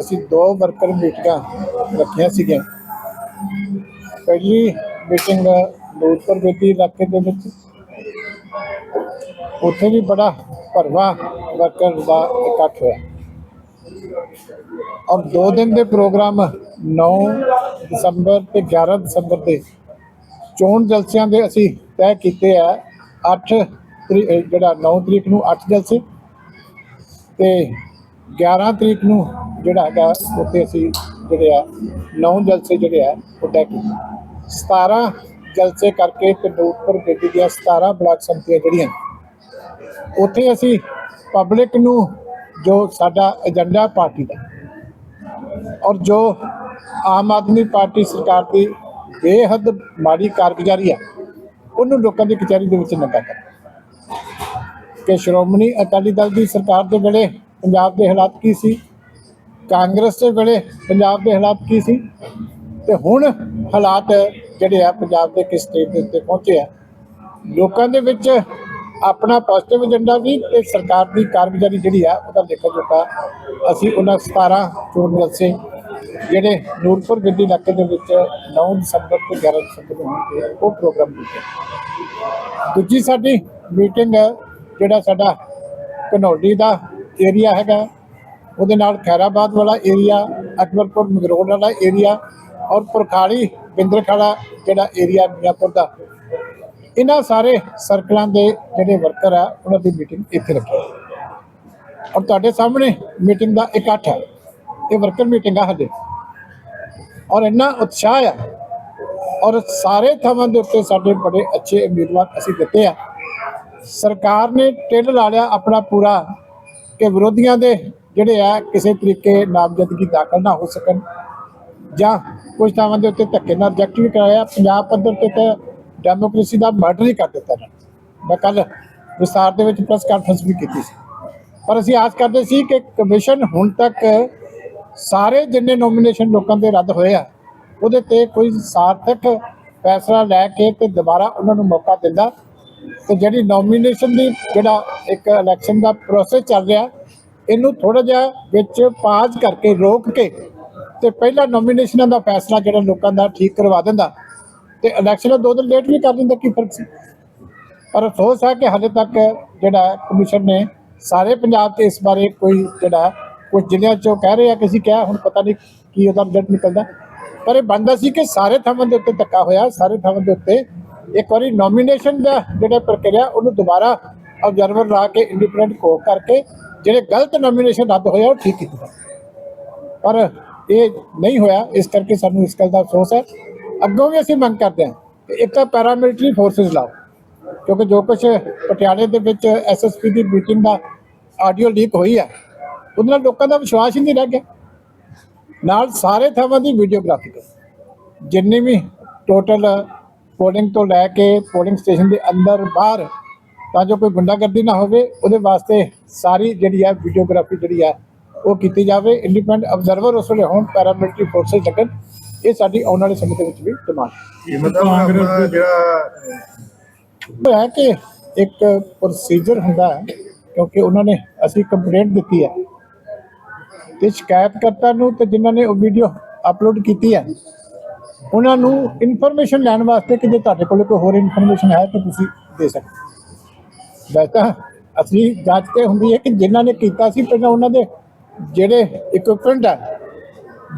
ਅਸੀਂ ਦੋ ਵਰਕਰ ਮੀਟਿੰਗਾਂ ਰੱਖੀਆਂ ਸੀਗੀਆਂ। ਪਹਿਲੀ ਮੀਟਿੰਗ ਲੋਧਪੁਰ ਬੇਦੀ ਇਲਾਕੇ ਦੇ ਵਿੱਚ। ਉੱਥੇ ਵੀ ਬੜਾ ਭਰਵਾ ਵਰਕਰ ਦਾ ਇਕੱਠ ਹੋਇਆ। ਔਰ ਦੋ ਦਿਨ ਦੇ ਪ੍ਰੋਗਰਾਮ 9 ਦਸੰਬਰ ਤੇ 11 ਦਸੰਬਰ ਦੇ ਚੋਣ ਜਲਸਿਆਂ ਦੇ ਅਸੀਂ ਤੈਅ ਕੀਤੇ ਆ। 8 ਤਰੀ- ਜਿਹੜਾ 9 ਤਰੀਕ ਨੂੰ 8 ਜਲਸੇ ਤੇ 11 ਤਰੀਕ ਨੂੰ ਜਿਹੜਾ ਹੈਗਾ, ਉੱਥੇ ਅਸੀਂ ਜਿਹੜੇ ਆ 9 ਜਲਸੇ ਜਿਹੜੇ ਆ, ਉਹ ਤੈਅ ਕੀਤੇ। 17 ਜਲਸੇ ਕਰਕੇ ਤੇ ਨੂਰਪੁਰ ਦੀਆਂ 17 ਬਲਾਕ ਸੰਮਤੀਆਂ ਜਿਹੜੀਆਂ ਉੱਥੇ ਅਸੀਂ ਪਬਲਿਕ ਨੂੰ ਜੋ ਸਾਡਾ ਏਜੰਡਾ ਪਾਰਟੀ ਦਾ ਔਰ ਜੋ ਆਮ ਆਦਮੀ ਪਾਰਟੀ ਸਰਕਾਰ ਦੀ ਬੇਹੱਦ ਮਾੜੀ ਕਾਰਗੁਜ਼ਾਰੀ ਆ, ਉਹਨੂੰ ਲੋਕਾਂ ਦੀ ਕਚਹਿਰੀ ਦੇ ਵਿੱਚ ਨੰਗਾ ਕਰ। ਕਿ ਸ਼੍ਰੋਮਣੀ ਅਕਾਲੀ ਦਲ ਦੀ ਸਰਕਾਰ ਦੇ ਵੇਲੇ ਪੰਜਾਬ ਦੇ ਹਾਲਾਤ ਕੀ ਸੀ? ਕਾਂਗਰਸ ਦੇ ਵੇਲੇ ਪੰਜਾਬ ਦੇ ਹਾਲਾਤ ਕੀ ਸੀ? ਤੇ ਹੁਣ ਹਾਲਾਤ ਜਿਹੜੇ ਆ ਪੰਜਾਬ ਦੇ ਕਿਸ ਸਟੇਟ ਦੇ ਉੱਤੇ ਪਹੁੰਚੇ ਆ? ਲੋਕਾਂ ਦੇ ਵਿੱਚ ਆਪਣਾ ਪੋਜ਼ਿਟਿਵ ਏਜੰਡਾ ਵੀ ਤੇ ਸਰਕਾਰ ਦੀ ਕਾਰਗੁਜ਼ਾਰੀ ਜਿਹੜੀ ਆ, ਉਹਦਾ ਲੇਖਾ ਜੋਖਾ ਅਸੀਂ ਉਹਨਾਂ 17 ਚੋਣ ਜਲਸੇ ਜਿਹੜੇ ਨੂਰਪੁਰ ਗੱਡੀ ਇਲਾਕੇ ਦੇ ਵਿੱਚ 9 ਦਸੰਬਰ ਤੋਂ 11 ਦਸੰਬਰ ਨੂੰ ਹੋਣਗੇ ਉਹ ਪ੍ਰੋਗਰਾਮ ਕੀਤਾ ਦੂਜੀ ਸਾਡੀ ਮੀਟਿੰਗ ਜਿਹੜਾ ਸਾਡਾ ਘਨੌਲੀ ਦਾ ਏਰੀਆ ਹੈਗਾ ਉਹਦੇ ਨਾਲ ਖੈਰਾਬਾਦ ਵਾਲਾ ਏਰੀਆ ਅਕਬਰਪੁਰ ਮਗਰੋੜ ਵਾਲਾ ਏਰੀਆ ਔਰ ਪੁਰਖਾੜੀ ਬਿੰਦਰਖਾੜਾ ਜਿਹੜਾ ਏਰੀਆ ਮੀਆਂਪੁਰ ਦਾ। ਇਹਨਾਂ ਸਾਰੇ ਸਰਕਲਾਂ ਦੇ ਜਿਹੜੇ ਵਰਕਰ ਆ, ਉਹਨਾਂ ਦੀ ਮੀਟਿੰਗ ਇੱਥੇ ਰੱਖੀ। ਔਰ ਤੁਹਾਡੇ ਸਾਹਮਣੇ ਮੀਟਿੰਗ ਦਾ ਇਕੱਠ ਹੈ ਇਹ ਵਰਕਰ ਮੀਟਿੰਗ ਆ ਹਜੇ। ਔਰ ਇੰਨਾ ਉਤਸ਼ਾਹ ਆ ਔਰ ਸਾਰੇ ਥਾਵਾਂ ਦੇ ਉੱਤੇ ਸਾਡੇ ਬੜੇ ਅੱਛੇ ਉਮੀਦਵਾਰ ਅਸੀਂ ਦਿੱਤੇ ਆ। ਸਰਕਾਰ ਨੇ ਟਿਲ ਲਾ ਲਿਆ ਆਪਣਾ ਪੂਰਾ ਕਿ ਵਿਰੋਧੀਆਂ ਦੇ ਜਿਹੜੇ ਆ ਕਿਸੇ ਤਰੀਕੇ ਨਾਮਜ਼ਦਗੀ ਦਾਖਲ ਨਾ ਹੋ ਸਕਣ ਜਾਂ ਕੁਝ ਥਾਵਾਂ ਦੇ ਉੱਤੇ ਧੱਕੇ ਨਾਲ ਰਿਜੈਕਟ ਵੀ ਕਰਾਇਆ, ਪੰਜਾਬ ਪੱਧਰ ਤੇ ਤਾਂ ਡੈਮੋਕ੍ਰੇਸੀ ਦਾ ਮਰਡਰ ਹੀ ਕਰ ਦਿੱਤਾ ਨਾ। ਮੈਂ ਕੱਲ ਵਿਸਤਾਰ ਦੇ ਵਿੱਚ ਪ੍ਰੈਸ ਕਾਨਫਰੰਸ ਵੀ ਕੀਤੀ ਸੀ। ਪਰ ਅਸੀਂ ਆਸ ਕਰਦੇ ਸੀ ਕਿ ਕਮਿਸ਼ਨ ਹੁਣ ਤੱਕ ਸਾਰੇ ਜਿੰਨੇ ਨੋਮੀਨੇਸ਼ਨ ਲੋਕਾਂ ਦੇ ਰੱਦ ਹੋਏ ਆ, ਉਹਦੇ ਤੇ ਕੋਈ ਸਾਰਥਕ ਫੈਸਲਾ ਲੈ ਕੇ ਤੇ ਦੁਬਾਰਾ ਉਹਨਾਂ ਨੂੰ ਮੌਕਾ ਦਿੰਦਾ। ਤੇ ਜਿਹੜੀ ਨੋਮੀਨੇਸ਼ਨ ਦੀ ਜਿਹੜਾ ਇੱਕ ਇਲੈਕਸ਼ਨ ਦਾ ਪ੍ਰੋਸੈਸ ਚੱਲ ਰਿਹਾ ਇਹਨੂੰ ਥੋੜਾ ਜਿਹਾ ਵਿੱਚ ਪਾਜ਼ ਕਰਕੇ ਰੋਕ ਕੇ ਤੇ ਪਹਿਲਾਂ ਨੋਮੀਨੇਸ਼ਨਾਂ ਦਾ ਫੈਸਲਾ ਜਿਹੜਾ ਲੋਕਾਂ ਦਾ ਠੀਕ ਕਰਵਾ ਦਿੰਦਾ। ਤੇ ਇਲੈਕਸ਼ਨ ਦੋ ਦਿਨ ਲੇਟ ਵੀ ਕਰ ਦਿੰਦਾ ਕੀ ਫ਼ਰਕ ਸੀ? ਪਰ ਅਫਸੋਸ ਹੈ ਕਿ ਹਾਲੇ ਤੱਕ ਜਿਹੜਾ ਕਮਿਸ਼ਨ ਨੇ ਸਾਰੇ ਪੰਜਾਬ 'ਚ ਇਸ ਬਾਰੇ ਕੋਈ ਜਿਹੜਾ ਕੁਝ ਜ਼ਿਲ੍ਹਿਆਂ 'ਚੋਂ ਕਹਿ ਰਹੇ ਆ ਕਿ ਅਸੀਂ ਕਿਹਾ, ਹੁਣ ਪਤਾ ਨਹੀਂ ਕੀ ਉਹਦਾ ਰਿਜ਼ਲਟ ਨਿਕਲਦਾ। ਪਰ ਇਹ ਬੰਦਾ ਸੀ ਕਿ ਸਾਰੇ ਥਾਵਾਂ ਦੇ ਉੱਤੇ ਧੱਕਾ ਹੋਇਆ, ਸਾਰੇ ਥਾਵਾਂ ਦੇ ਉੱਤੇ ਇੱਕ ਵਾਰੀ ਨੋਮੀਨੇਸ਼ਨ ਦਾ ਜਿਹੜਾ ਪ੍ਰਕਿਰਿਆ ਉਹਨੂੰ ਦੁਬਾਰਾ ਆਬਜ਼ਰਵਰ ਲਾ ਕੇ ਇੰਡੀਪੈਂਡੈਂਟ ਕੋ ਕਰਕੇ ਜਿਹੜੇ ਗਲਤ ਨੋਮੀਨੇਸ਼ਨ ਰੱਦ ਹੋਇਆ ਉਹ ਠੀਕ ਕੀਤਾ ਪਰ ਇਹ ਨਹੀਂ ਹੋਇਆ, ਇਸ ਕਰਕੇ ਸਾਨੂੰ ਇਸ ਗੱਲ ਦਾ ਅਫਸੋਸ ਹੈ। ਅੱਗੋਂ ਵੀ ਅਸੀਂ ਮੰਗ ਕਰਦੇ ਹਾਂ ਕਿ ਇੱਕ ਤਾਂ ਪੈਰਾਮਿਲਟਰੀ ਫੋਰਸਸ ਲਾਓ, ਕਿਉਂਕਿ ਜੋ ਕੁਝ ਪਟਿਆਲੇ ਦੇ ਵਿੱਚ ਐਸਐਸਪੀ ਦੀ ਮੀਟਿੰਗ ਦਾ ਆਡੀਓ ਲੀਕ ਹੋਈ ਹੈ ਉਹਦੇ ਨਾਲ ਲੋਕਾਂ ਦਾ ਵਿਸ਼ਵਾਸ ਹੀ ਨਹੀਂ ਰਹਿ ਗਿਆ। ਨਾਲ ਸਾਰੇ ਥਾਵਾਂ ਦੀ ਵੀਡੀਓਗ੍ਰਾਫੀ ਜਿੰਨੀ ਵੀ ਟੋਟਲ ਪੋਲਿੰਗ ਤੋਂ ਲੈ ਕੇ ਪੋਲਿੰਗ ਸਟੇਸ਼ਨ ਦੇ ਅੰਦਰ ਬਾਹਰ ਤਾਂ ਜੋ ਕੋਈ ਗੁੰਡਾਗਰਦੀ ਨਾ ਹੋਵੇ ਉਹਦੇ ਵਾਸਤੇ ਸਾਰੀ ਜਿਹੜੀ ਹੈ ਵੀਡੀਓਗ੍ਰਾਫੀ ਜਿਹੜੀ ਹੈ ਉਹ ਕੀਤੀ ਜਾਵੇ। ਇੰਡੀਪੈਂਡੈਂਟ ਅਬਜ਼ਰਵਰ ਉਸ ਵੇਲੇ ਹੋਣ ਪੈਰਾਮਿਲਟਰੀ ਫੋਰਸਸ ਲੱਗਣ ਇਹ ਸਾਡੀ ਆਉਣ ਵਾਲੇ ਸਮੇਂ ਦੇ ਵਿੱਚ ਵੀ ਡਿਮਾਂਡ ਇਹ ਮਤਲਬ ਆਪਣਾ ਜਿਹੜਾ ਉਹ ਹੈ ਕਿ ਇੱਕ ਪ੍ਰੋਸੀਜਰ ਹੁੰਦਾ ਹੈ ਕਿਉਂਕਿ ਉਹਨਾਂ ਨੇ ਅਸੀਂ ਕੰਪਲੇਂਟ ਦਿੱਤੀ ਹੈ। ਤੇ ਸ਼ਿਕਾਇਤਕਰਤਾ ਨੂੰ ਤੇ ਜਿਨ੍ਹਾਂ ਨੇ ਉਹ ਵੀਡੀਓ ਅਪਲੋਡ ਕੀਤੀ ਹੈ ਉਹਨਾਂ ਨੂੰ ਇਨਫੋਰਮੇਸ਼ਨ ਲੈਣ ਵਾਸਤੇ ਕਿ ਜੇ ਤੁਹਾਡੇ ਕੋਲ ਕੋਈ ਹੋਰ ਇਨਫੋਰਮੇਸ਼ਨ ਹੈ ਤਾਂ ਤੁਸੀਂ ਦੇ ਸਕਦੇ ਵੈਸੇ ਤਾਂ ਅਸਲੀ ਜਾਂਚ ਤੇ ਹੁੰਦੀ ਹੈ ਕਿ ਜਿਨ੍ਹਾਂ ਨੇ ਕੀਤਾ ਸੀ, ਪਹਿਲਾਂ ਉਹਨਾਂ ਦੇ ਜਿਹੜੇ ਇਕਵਿਪਮੈਂਟ ਹੈ,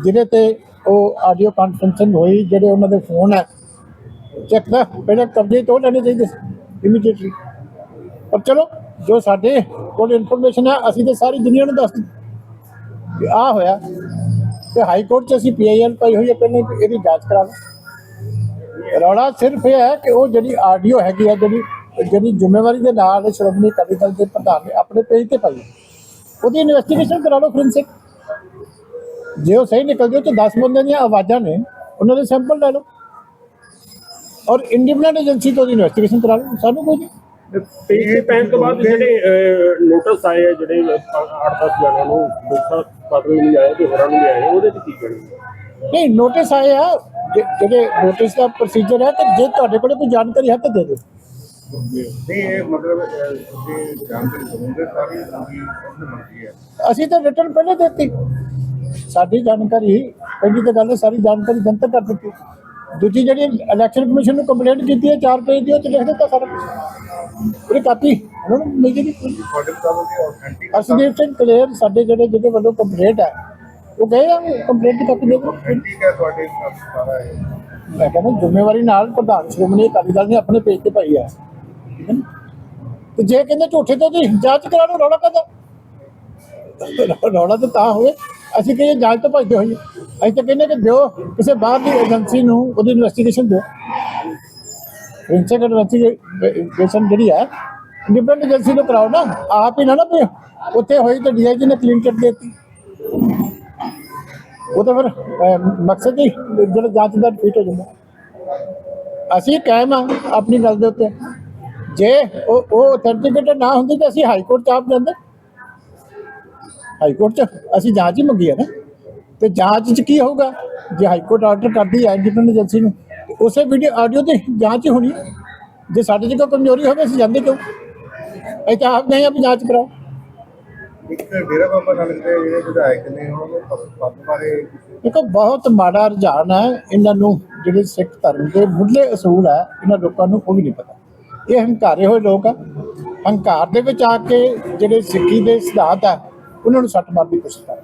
ਜਿਹਦੇ ਤੇ ਉਹ ਆਡੀਓ ਕਾਨਫਰੰਸਿੰਗ ਹੋਈ, ਜਿਹੜੇ ਉਹਨਾਂ ਦੇ ਫੋਨ ਹੈ ਚੈੱਕ ਦਾ ਪਹਿਲਾਂ ਕਬਜ਼ੇ ਤੋਂ ਲੈਣੇ ਚਾਹੀਦੇ ਸੀ ਇਮੀਡੀਏਟਲੀ ਪਰ ਚਲੋ, ਜੋ ਸਾਡੇ ਕੋਲ ਇਨਫੋਰਮੇਸ਼ਨ ਹੈ, ਅਸੀਂ ਤਾਂ ਸਾਰੀ ਦੁਨੀਆ ਨੂੰ ਦੱਸ ਦਿੱਤੀ। ਕਿ ਆ ਹੋਇਆ, ਤੇ ਹਾਈ ਕੋਰਟ 'ਚ ਅਸੀਂ ਪੀਆਈਐਲ ਪਾਈ ਹੋਈ ਹੈ, ਪਹਿਲਾਂ ਹੀ ਇਹਦੀ ਜਾਂਚ ਕਰਾ ਲਓ। ਰੌਲਾ ਸਿਰਫ ਇਹ ਹੈ ਕਿ ਉਹ ਜਿਹੜੀ ਆਡੀਓ ਹੈਗੀ ਆ ਜਿਹੜੀ ਜਿਹੜੀ ਜ਼ਿੰਮੇਵਾਰੀ ਦੇ ਨਾਲ ਸ਼੍ਰੋਮਣੀ ਅਕਾਲੀ ਦਲ ਦੇ ਪ੍ਰਧਾਨ ਨੇ ਆਪਣੇ ਪੇਜ ਤੇ ਪਾਈ। ਉਹਦੀ ਇਨਵੈਸਟੀਗੇਸ਼ਨ ਕਰਾ ਲਓ ਫੋਰੈਂਸਿਕ ਜੇ ਉਹ ਸਹੀ ਨਿਕਲਦੀ ਉਹ ਚ 10 ਬੰਦਿਆਂ ਦੀਆਂ ਆਵਾਜ਼ਾਂ ਨੇ ਉਹਨਾਂ ਦੇ ਸੈਂਪਲ ਲੈ ਲਓ। ਔਰ ਇੰਡੀਪੈਂਡੈਂਟ ਏਜੰਸੀ ਤੋਂ ਇਨਵੈਸਟੀਗੇਸ਼ਨ ਕਰਾ ਲਓ ਸਾਨੂੰ ਕੋਈ ਨਹੀਂ। ਤੇ ਪੈਨ ਤੋਂ ਬਾਅਦ ਜਿਹੜੇ ਨੋਟਿਸ ਆਏ ਆ ਜਿਹੜੇ 8-10 ਜਣਿਆਂ ਨੂੰ ਦੋਸਤਾਂ ਪਾਤਰ ਨੂੰ ਆਏ ਤੇ ਹੋਰਾਂ ਨੂੰ ਵੀ ਆਏ ਉਹਦੇ ਤੇ ਕੀ ਕਰਨਗੇ ਨਹੀਂ ਨੋਟਿਸ ਆਏ ਆ ਜਿਹੜੇ ਨੋਟਿਸ ਦਾ ਪ੍ਰੋਸੀਜਰ ਹੈ ਕਿ ਜੇ ਤੁਹਾਡੇ ਕੋਲ ਕੋਈ ਜਾਣਕਾਰੀ ਹੈ ਤਾਂ ਦੇ ਦਿਓ। ਨਹੀਂ ਇਹ ਮਤਲਬ ਅਹ, ਤੁਸੀਂ ਜਾਣਕਾਰੀ ਦਵੋਗੇ ਸਾਰੀ ਉਹਦੀ ਉਹਨੇ ਮੰਗੀ ਹੈ ਅਸੀਂ ਤਾਂ ਰਿਟਰਨ ਪਹਿਲੇ ਦਿੱਤੀ। ਸਾਡੀ ਜਾਣਕਾਰੀ ਪਹਿਲੀ ਤਾਂ ਗੱਲ ਹੈ ਸਾਰੀ ਜਾਣਕਾਰੀ ਜਨਤਕ ਕਰ ਦਿੱਤੀ। ਦੂਜੀ ਜਿਹੜੀ ਇਲੈਕਸ਼ਨ ਕਮਿਸ਼ਨ ਨੂੰ ਕੰਪਲੇਂਟ ਕੀਤੀ ਹੈ 4 ਪੇਜ ਦੀ ਉਹ ਚ ਲਿਖ ਦਿੱਤਾ ਸਾਰਾ ਕੁਛ। ਉਹਦੀ ਕਾਪੀ ਉਹਨਾਂ ਨੂੰ ਮਿਲ ਜੇਗੀ ਤੁਹਾਡੇ ਮੁਤਾਬਕ ਇਹ authentic ਅਰਸ਼ਦੀਪ ਸਿੰਘ ਕਲੇਰ ਸਾਡੇ ਜਿਹੜੇ ਜਿਹਦੇ ਵੱਲੋਂ ਕੰਪਲੇਂਟ ਹੈ ਉਹ ਗਏ ਆ ਕੰਪਲੇਂਟ ਦੀ ਕਾਪੀ ਦੇ ਦਿਓ। authentic ਹੈ ਤੁਹਾਡੇ ਨਾਲ ਸਾਰਾ ਇਹ ਮੈਂ ਕਹਿੰਦਾ ਜ਼ਿੰਮੇਵਾਰੀ ਨਾਲ ਪ੍ਰਧਾਨ ਸ਼੍ਰੋਮਣੀ ਅਕਾਲੀ ਦਲ ਨੇ ਆਪਣੇ ਪੇਜ ਤੇ ਪਾਈ ਹੈ। ਠੀਕ ਹੈ ਨਾ? ਤੇ ਜੇ ਕਹਿੰਦੇ ਝੂਠੇ ਤੋਂ ਜੀ ਜਾਂਚ ਕਰਾ ਲਓ, ਰੌਲਾ ਕਦਾ ਰੌਲਾ ਤਾਂ ਤਾਂ ਹੋਵੇ। ਅਸੀਂ ਕਹੀਏ ਜਾਂਚ ਤੋਂ ਭੱਜਦੇ ਹੋਈਏ ਅਸੀਂ ਤਾਂ ਕਹਿੰਦੇ ਕਿ ਦਿਓ, ਕਿਸੇ ਬਾਹਰ ਦੀ ਏਜੰਸੀ ਨੂੰ ਉਹਦੀ ਇਨਵੈਸਟੀਗੇਸ਼ਨ ਦਿਓ। ਫੋਰੈਂਸਿਕ ਇਨਵੈਸਟੀਗੇਸ਼ਨ ਜਿਹੜੀ ਹੈ ਇੰਡੀਪੈਂਡੈਂਟ ਏਜੰਸੀ ਨੂੰ ਕਰਾਓ ਨਾ। ਆਪ ਹੀ ਨਾ ਨਾ ਵੀ ਉੱਥੇ ਹੋਈ ਤਾਂ ਡੀਆਈਜੀ ਨੇ ਕਲੀਨ ਚਿੱਟ ਦਿੱਤੀ। ਉਹ ਤਾਂ ਫਿਰ ਮਕਸਦ ਹੀ ਜਿਹੜਾ ਜਾਂਚ ਦਾ ਰਿਪੀਟ ਹੋ ਜਾਂਦਾ। ਅਸੀਂ ਕਾਇਮ ਆ ਆਪਣੀ ਗੱਲ ਦੇ ਉੱਤੇ। ਜੇ ਉਹ ਉਹ ਅਥੈਂਟਿਕੇਟਡ ਨਾ ਹੁੰਦੀ ਤਾਂ ਅਸੀਂ ਹਾਈ ਕੋਰਟ ਚ ਆਪ ਜਾਂਦੇ। ਹਾਈ ਕੋਰਟ ਚ ਅਸੀਂ ਜਾਂਚ ਹੀ ਮੰਗੀ ਹੈ ਨਾ। ਤੇ ਜਾਂਚ ਚ ਕੀ ਹੋਊਗਾ? ਜੇ ਹਾਈ ਕੋਰਟ ਆਰਡਰ ਕਰਦੀ ਹੈ ਇੰਡੀਪੈਂਡੈਂਟ ਏਜੰਸੀ ਨੂੰ ਉਸੇ ਵੀਡੀਓ ਆਡੀਓ ਤੇ ਜਾਂਚ ਹੀ ਹੋਣੀ ਹੈ। ਜੇ ਸਾਡੇ 'ਚ ਕੋਈ ਕਮਜ਼ੋਰੀ ਹੋਵੇ ਅਸੀਂ ਜਾਂਦੇ ਕਿਉਂ? ਅਸੀਂ ਤਾਂ ਆਪ ਨਹੀਂ ਆਪਣੀ ਜਾਂਚ ਕਰਾਓ। ਇੱਕ ਡੇਰਾ ਬਾਬਾ ਨਾਨਕ ਦੇ ਜਿਹੜੇ ਵਿਧਾਇਕ ਨੇ ਉਹਨਾਂ ਨੂੰ ਪਦ ਪਦ ਬਾਰੇ ਦੇਖੋ ਬਹੁਤ ਮਾੜਾ ਰੁਝਾਨ ਹੈ ਇਹਨਾਂ ਨੂੰ ਜਿਹੜੇ ਸਿੱਖ ਧਰਮ ਦੇ ਮੁੱਢਲੇ ਅਸੂਲ ਹੈ ਇਹਨਾਂ ਲੋਕਾਂ ਨੂੰ ਉਹ ਵੀ ਨਹੀਂ ਪਤਾ। ਇਹ ਹੰਕਾਰੇ ਹੋਏ ਲੋਕ ਆ। ਹੰਕਾਰ ਦੇ ਵਿੱਚ ਆ ਕੇ ਜਿਹੜੇ ਸਿੱਖੀ ਦੇ ਸਿਧਾਂਤ ਆ, ਉਹਨਾਂ ਨੂੰ ਸੱਟ ਮਾਰਨ ਦੀ ਕੋਸ਼ਿਸ਼ ਕਰ